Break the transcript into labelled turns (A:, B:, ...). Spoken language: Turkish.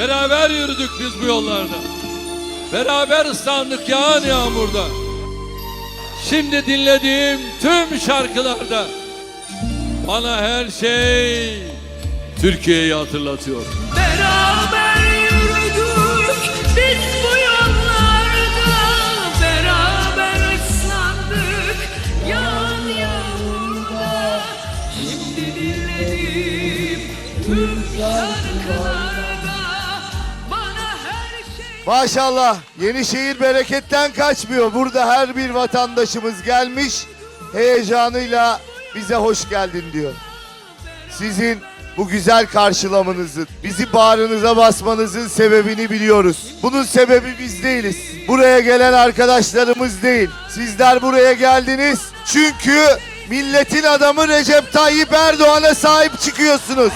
A: Beraber yürüdük biz bu yollarda. Beraber ıslandık yağan yağmurda. Şimdi dinlediğim tüm şarkılarda bana her şey Türkiye'yi hatırlatıyor.
B: Beraber yürüdük biz bu yollarda Beraber ıslandık yağan yağmurda Şimdi dinledim tüm şarkılarda
C: Maşallah Yenişehir bereketten kaçmıyor. Burada her bir vatandaşımız gelmiş heyecanıyla bize hoş geldin diyor. Sizin bu güzel karşılamanızın, bizi bağrınıza basmanızın sebebini biliyoruz. Bunun sebebi biz değiliz. Buraya gelen arkadaşlarımız değil. Sizler buraya geldiniz çünkü milletin adamı Recep Tayyip Erdoğan'a sahip çıkıyorsunuz.